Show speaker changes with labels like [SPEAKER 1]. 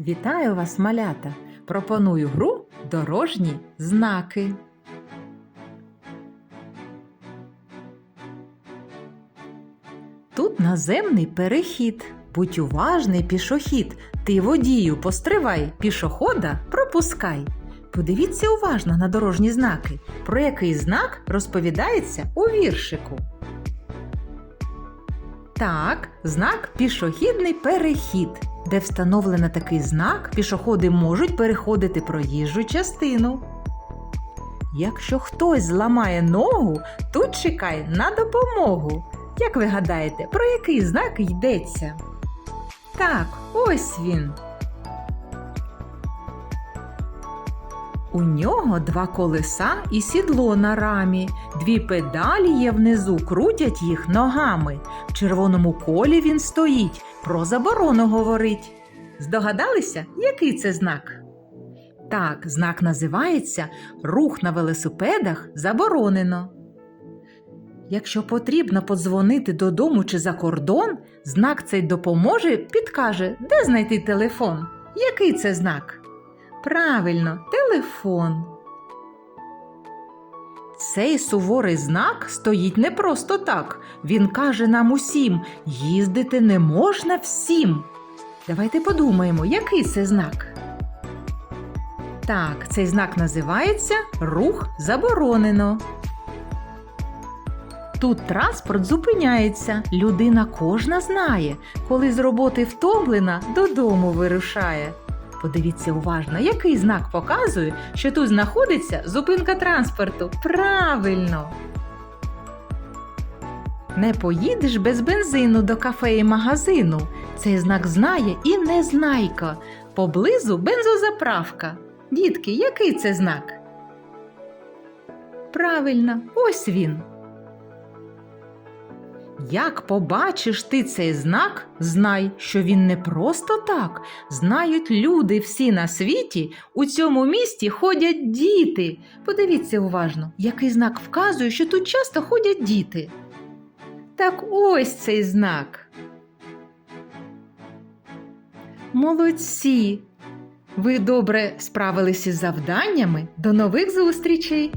[SPEAKER 1] Вітаю вас, малята! Пропоную гру Дорожні знаки. Тут наземний перехід. Будь уважний пішохід. Ти водію постривай, пішохода пропускай. Подивіться уважно на дорожні знаки, про який знак розповідається у віршику. Так, знак пішохідний перехід. Де встановлено такий знак, пішоходи можуть переходити проїжджу частину. Якщо хтось зламає ногу, тут чекай на допомогу. Як ви гадаєте, про який знак йдеться? Так, ось він. У нього два колеса і сідло на рамі, дві педалі є внизу, крутять їх ногами. В червоному колі він стоїть, про заборону говорить. Здогадалися, який це знак? Так, знак називається Рух на велосипедах заборонено. Якщо потрібно подзвонити додому чи за кордон, знак цей допоможе, підкаже, де знайти телефон. Який це знак? Правильно, телефон. Цей суворий знак стоїть не просто так. Він каже нам усім: їздити не можна всім. Давайте подумаємо, який це знак. Так, цей знак називається Рух заборонено. Тут транспорт зупиняється. Людина кожна знає, коли з роботи втомлена, додому вирушає. Подивіться уважно, який знак показує, що тут знаходиться зупинка транспорту. Правильно! Не поїдеш без бензину до кафе і магазину. Цей знак знає і незнайка. Поблизу бензозаправка. Дітки, який це знак? Правильно, ось він. Як побачиш ти цей знак, знай, що він не просто так. Знають люди всі на світі, у цьому місті ходять діти. Подивіться уважно, який знак вказує, що тут часто ходять діти. Так ось цей знак. Молодці! Ви добре справилися з завданнями. До нових зустрічей!